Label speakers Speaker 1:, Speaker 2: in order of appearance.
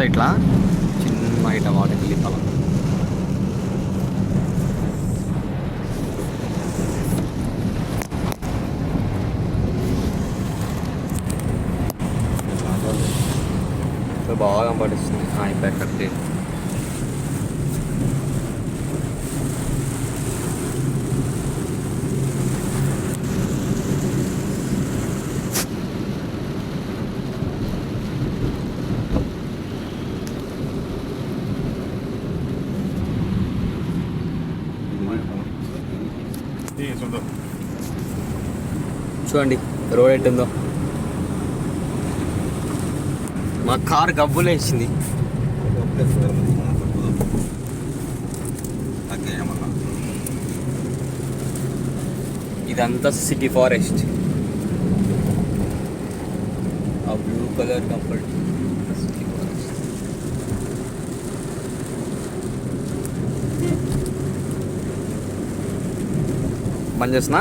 Speaker 1: చెప్తా ఇట్లా చిన్న ఇట్లా వాటికి వెళ్ళిపోవాలి బాగా పడిస్తుంది అయిపోయి కట్టి చూడండి రోడ్ ఎట్టుందో. మా కార్ గబ్బులేసింది ఇదంతా సిటీ ఫారెస్ట్. ఆ blue colour comfort city forest బంద్ చేస్తున్నా.